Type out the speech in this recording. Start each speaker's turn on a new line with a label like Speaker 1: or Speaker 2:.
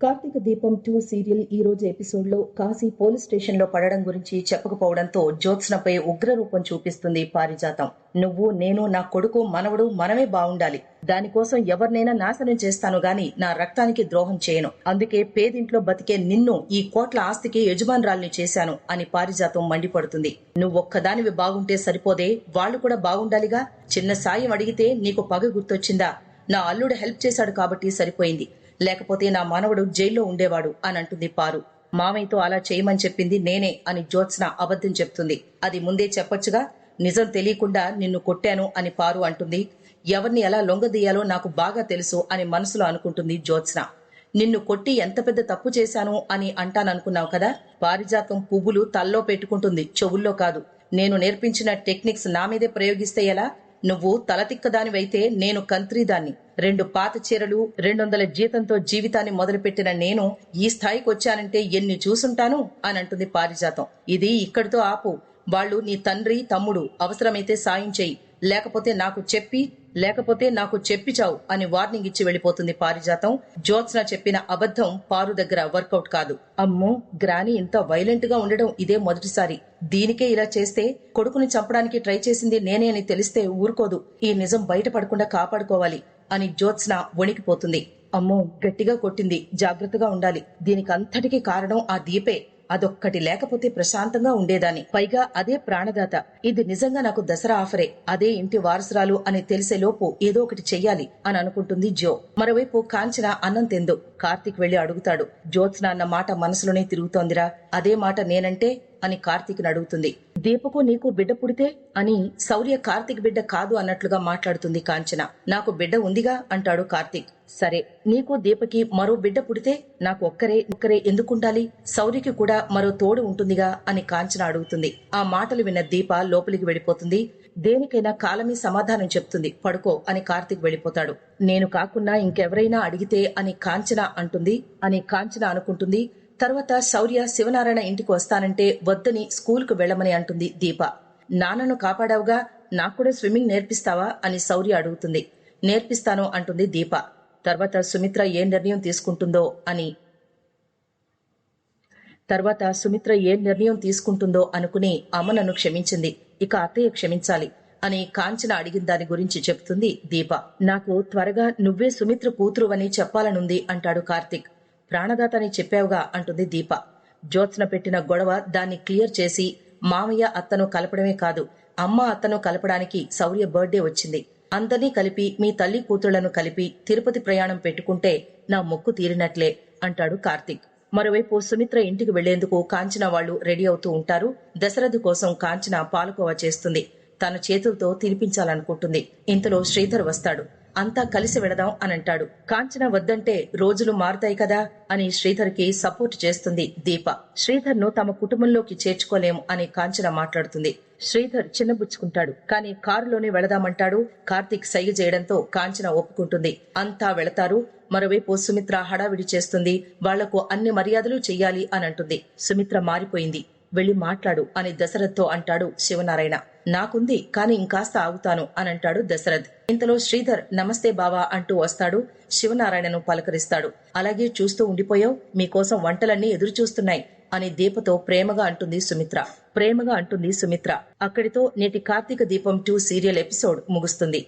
Speaker 1: కార్తీక దీపం two serial ఈ రోజు ఎపిసోడ్లో కాశీ పోలీస్ స్టేషన్లో పడడం గురించి చెప్పకపోవడంతో జ్యోత్స్నపై ఉగ్ర రూపం చూపిస్తుంది పారిజాతం. నువ్వు నేను నా కొడుకు మనవడు మనమే బావుండాలి. దానికోసం ఎవరినైనా నాశనం చేస్తాను గాని నా రక్తానికి ద్రోహం చేయను. అందుకే పేదింట్లో బతికే నిన్ను ఈ కోట్ల ఆస్తికి యజమానురాల్ని చేశాను అని పారిజాతం మండిపడుతుంది. నువ్వొక్కదానివి బాగుంటే సరిపోదే వాళ్ళు కూడా బాగుండాలిగా? చిన్న సాయం అడిగితే నీకు పగ గుర్తొచ్చిందా? నా అల్లుడు హెల్ప్ చేశాడు కాబట్టి సరిపోయింది. లేకపోతే నా మానవుడు జైల్లో ఉండేవాడు అని అంటుంది పారు. మామయ్యతో అలా చేయమని చెప్పింది నేనే అని జ్యోత్స్న అబద్ధం చెప్తుంది. అది ముందే చెప్పొచ్చుగా నిజం తెలియకుండా నిన్ను కొట్టాను అని పారు అంటుంది. ఎవరిని ఎలా లొంగదీయాలో నాకు బాగా తెలుసు అని మనసులో అనుకుంటుంది జ్యోత్స్న. నిన్ను కొట్టి ఎంత పెద్ద తప్పు చేశాను అని అంటాననుకున్నావు కదా పారిజాతం పువ్వులు తల్లో పెట్టుకుంటుంది చెవుల్లో కాదు. నేను నేర్పించిన టెక్నిక్స్ నా మీదే ప్రయోగిస్తే ఎలా? నువ్వు తలతిక్కదానివైతే నేను కంత్రీదాన్ని. రెండు పాత చీరలు రెండొందల జీతంతో జీవితాన్ని మొదలుపెట్టిన నేను ఈ స్థాయికి వచ్చానంటే ఎన్ని చూసుంటాను? అని అంటుంది పారిజాతం. ఇది ఇక్కడితో ఆపు. వాళ్ళు నీ తండ్రి తమ్ముడు అవసరమైతే సాయం చెయ్యి లేకపోతే నాకు చెప్పి లేకపోతే నాకు చెప్పి చావు అని వార్నింగ్ ఇచ్చి వెళ్ళిపోతుంది పారిజాతం. జ్యోత్స్న చెప్పిన అబద్ధం పారు దగ్గర వర్కౌట్ కాదు. అమ్మో గ్రాని ఇంత వైలెంట్గా ఉండడం ఇదే మొదటిసారి. దీనికే ఇలా చేస్తే కొడుకుని చంపడానికి ట్రై చేసింది నేనే అని తెలిస్తే ఊరుకోదు. ఈ నిజం బయటపడకుండా కాపాడుకోవాలి అని జ్యోత్స్న వణికిపోతుంది. అమ్మో గట్టిగా కొట్టింది. జాగ్రత్తగా ఉండాలి. దీనికంతటికి కారణం ఆ దీపే. అదొక్కటి లేకపోతే ప్రశాంతంగా ఉండేదాన్ని. పైగా అదే ప్రాణదాత. ఇది నిజంగా నాకు దసరా ఆఫరే. అదే ఇంటి వారసురాలు అని తెలిసేలోపు ఏదో ఒకటి చెయ్యాలి అని అనుకుంటుంది జో. మరోవైపు కాంచన అన్నం తెందు. కార్తీక్ వెళ్ళి అడుగుతాడు. జ్యోత్స్న అన్న మాట మనసులోనే తిరుగుతోందిరా. అదే మాట నేనంటే అని కార్తీక్ని అడుగుతుంది. దీపకు నీకు బిడ్డ పుడితే అని శౌర్య కార్తిక్ బిడ్డ కాదు అన్నట్లుగా మాట్లాడుతుంది కాంచన. నాకు బిడ్డ ఉందిగా అంటాడు కార్తిక్. సరే నీకు దీపకి మరో బిడ్డ పుడితే నాకు ఒక్కరే ఒక్కరే ఎందుకుండాలి? శౌర్యకి కూడా మరో తోడు ఉంటుందిగా అని కాంచన అడుగుతుంది. ఆ మాటలు విన్న దీప లోపలికి వెళ్ళిపోతుంది. దేనికైనా కాలమే సమాధానం చెప్తుంది. పడుకో అని కార్తిక్ వెళ్ళిపోతాడు. నేను కాకుండా ఇంకెవరైనా అడిగితే అని కాంచన అంటుంది. అని కాంచన అనుకుంటుంది. తర్వాత శౌర్య శివనారాయణ ఇంటికి వస్తానంటే వద్దని స్కూల్కు వెళ్ళమని అంటుంది దీప. నాన్నను కాపాడావుగా నాకు కూడా స్విమ్మింగ్ నేర్పిస్తావా అని శౌర్య అడుగుతుంది. నేర్పిస్తాను అంటుంది దీప. తర్వాత సుమిత్ర ఏ నిర్ణయం తీసుకుంటుందో అని. తర్వాత సుమిత్ర ఏ నిర్ణయం తీసుకుంటుందో అనుకుని అమ్మ నన్ను క్షమించింది. ఇక అత్తయ్య క్షమించాలి అని కాంచన అడిగిన దాని గురించి చెప్తుంది దీప. నాకు త్వరగా నువ్వే సుమిత్ర కూతురు అని చెప్పాలనుంది అంటాడు కార్తిక్. ప్రాణదాత అని చెప్పావుగా అంటుంది దీప. జ్యోత్స్న పెట్టిన గొడవ దాన్ని క్లియర్ చేసి మామయ్య అత్తను కలపడమే కాదు అమ్మ అత్తను కలపడానికి శౌర్య బర్త్డే వచ్చింది. అందరినీ కలిపి మీ తల్లి కూతుళ్ళను కలిపి తిరుపతి ప్రయాణం పెట్టుకుంటే నా మొక్కు తీరినట్లే అంటాడు కార్తిక్. మరోవైపు సుమిత్ర ఇంటికి వెళ్ళేందుకు కాంచన వాళ్ళు రెడీ అవుతూ ఉంటారు. దశరథ్ కోసం కాంచన పాలకోవా చేస్తుంది. తన చేతులతో తినిపించాలనుకుంటుంది. ఇంతలో శ్రీధర్ వస్తాడు. అంతా కలిసి వెడదాం అని అంటాడు కాంచన వద్దంటే రోజులు మారుతాయి కదా అని శ్రీధర్కి సపోర్ట్ చేస్తుంది దీప. శ్రీధర్ను తమ కుటుంబంలోకి చేర్చుకోలేం అని కాంచన మాట్లాడుతుంది. శ్రీధర్ చిన్నబుచ్చుకుంటాడు కానీ కారులోనే వెళదామంటాడు. కార్తీక్ సైగ చేయడంతో కాంచన ఒప్పుకుంటుంది. అంతా వెళతారు. మరోవైపు సుమిత్ర హడావిడి చేస్తుంది. వాళ్ళకు అన్ని మర్యాదలు చెయ్యాలి అని అంటుంది. సుమిత్ర మారిపోయింది. వెళ్ళి మాట్లాడు అని దశరథ్తో అంటాడు శివనారాయణ. నాకుంది కాని ఇంకాస్త ఆగుతాను అని అంటాడు దశరథ్. ఇంతలో శ్రీధర్ నమస్తే బావా అంటూ వస్తాడు శివనారాయణను పలకరిస్తాడు. అలాగే చూస్తూ ఉండిపోయావు మీకోసం వంటలన్నీ ఎదురు చూస్తున్నాయి అని దీపతో ప్రేమగా అంటుంది సుమిత్ర. ప్రేమగా అంటుంది సుమిత్ర. అక్కడితో నేటి కార్తీక దీపం టూ సీరియల్ ఎపిసోడ్ ముగుస్తుంది.